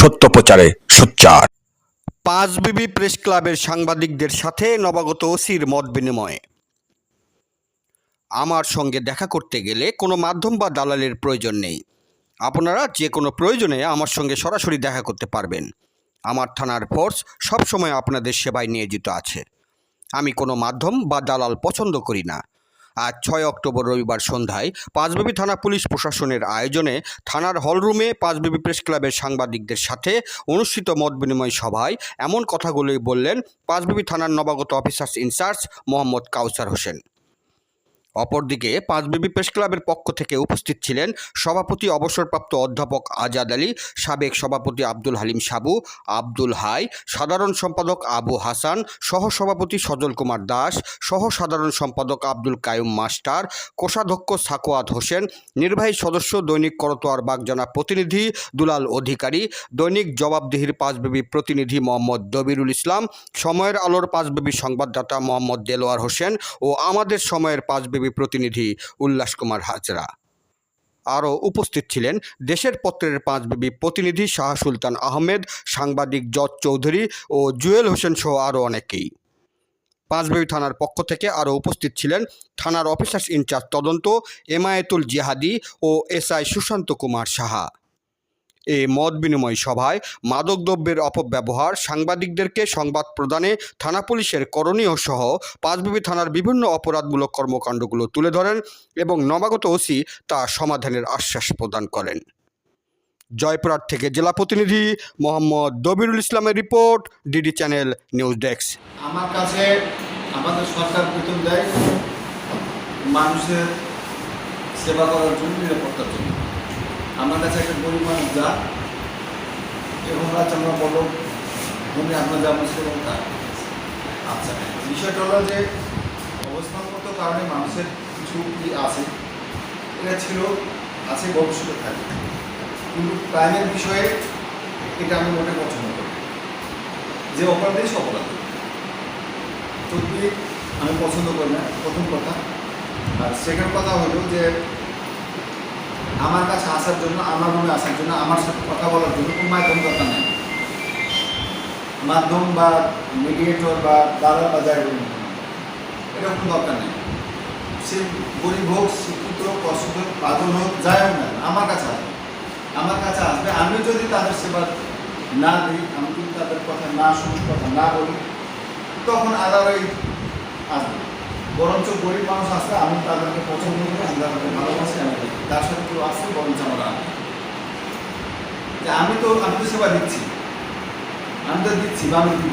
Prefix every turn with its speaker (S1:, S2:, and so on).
S1: সত্য প্রচারে সোচ্চার।
S2: পাঁচ বিবি প্রেস ক্লাবের সাংবাদিকদের সাথে নবাগত ওসির মত বিনিময়। আমার সঙ্গে দেখা করতে গেলে কোনো মাধ্যম বা দালালের প্রয়োজন নেই। আপনারা যে কোনো প্রয়োজনে আমার সঙ্গে সরাসরি দেখা করতে পারবেন। আমার থানার ফোর্স সবসময় আপনাদের সেবায় নিয়োজিত আছে। আমি কোনো মাধ্যম বা দালাল পছন্দ করি না। আজ ছয় অক্টোবর রবিবার সন্ধ্যায় পাঁচবিবি থানা পুলিশ প্রশাসনের আয়োজনে থানার হলরুমে পাঁচবিবি প্রেস ক্লাবের সাংবাদিকদের সাথে অনুষ্ঠিত মত বিনিময় সভায় এমন কথাগুলোই বললেন পাঁচবিবি থানার নবাগত officers in charge Mohammad Kawsar Hossain. অপরদিকে পাঁচবিবি প্রেস ক্লাবের পক্ষ থেকে উপস্থিত ছিলেন সভাপতি অবসরপ্রাপ্ত অধ্যাপক আজাদ আলী, সাবেক সভাপতি আব্দুল হালিম সাবু, আব্দুল হাই, সাধারণ সম্পাদক আবু হাসান সহ সভাপতি সজল কুমার দাস সহ সাধারণ সম্পাদক আব্দুল কায়ুম মাস্টার, কোষাধ্যক্ষ সাকোয়াত হোসেন, নির্বাহী সদস্য দৈনিক করতোয়ার বাগজানা প্রতিনিধি দুলাল অধিকারী, দৈনিক জবাবদিহির পাঁচবিবি প্রতিনিধি মোহাম্মদ দবিরুল ইসলাম, সময়ের আলোর পাঁচ পাঁচবিবি সংবাদদাতা মোহাম্মদ দেলোয়ার হোসেন ও আমাদের সময়ের পাঁচবিবি প্রতিনিধি উল্লাস কুমার হাজরা। আরও উপস্থিত ছিলেন দেশের পত্রের পাঁচ বিবি প্রতিনিধি শাহ সুলতান আহমেদ, সাংবাদিক জজ চৌধুরী ও জুয়েল হোসেন সহ আরও অনেকেই। পাঁচবিবি থানার পক্ষ থেকে আরও উপস্থিত ছিলেন থানার অফিসার্স ইনচার্জ তদন্ত, এমায়েতুল জিহাদি ও এসআই সুশান্ত কুমার সাহা। এ মত বিনিময় সভায় মাদকদ্রব্যের অপব্যবহার, সাংবাদিকদেরকে সংবাদ প্রদানে, থানা পুলিশের করণীয় সহ পাঁচবিবি থানার বিভিন্ন অপরাধমূলক কর্মকাণ্ডগুলো তুলে ধরেন এবং নবাগত ওসি তা সমাধানের আশ্বাস প্রদান করেন। জয়পুরহাট থেকে জেলা প্রতিনিধি মোহাম্মদ দবিরুল ইসলামের report, DD channel news desk.
S3: আমার কাছে আমাদের সরকার মানুষের সেবা করার জন্য নিরাপত্তার জন্য। আমার কাছে একটা গরিব মানুষ যা এবং আমরা বলো উনি আপনার যেমন সেবা তার। আচ্ছা বিষয়টা হলো যে অবস্থানগত কারণে মানুষের কিছু কি আছে। এটা ছিল, আছে ভবিষ্যতে থাকে। কিন্তু ক্রাইমের বিষয়ে এটা আমি মোটে পছন্দ করি। যে অপরাধী সে অপরাধী সত্যি আমি পছন্দ করি না, প্রথম কথা। আর সেকেন্ড কথা হলো যে আমার কাছে আসার জন্য আমার রুমে আসার জন্য আমার সাথে কথা বলার জন্য কোনো মাধ্যম দরকার নেই। মাধ্যম বা মিডিয়েটর বা দাদা বা কেন, এরকম দরকার নেই। সে গরিব হোক শিক্ষিত হোক হোক পাগল হোক যাই হোক না আমার কাছে আসবে। আমার কাছে আসবে আমি যদি তাদের সেবা না দিই আমি যদি তাদের কথা না শুনি কথা না বলি তখন আদারই আসবে। বরঞ্চ গরিব মানুষ আসলে আমি তাদেরকে পছন্দ করি, আমি তাদেরকে ভালোবাসি, আমি তার সাথে কেউ আসছে বরঞ্চ আমরা যে আমি তো আমি তো সেবা দিচ্ছি। আমি তো দিচ্ছি, বা আমি দিব।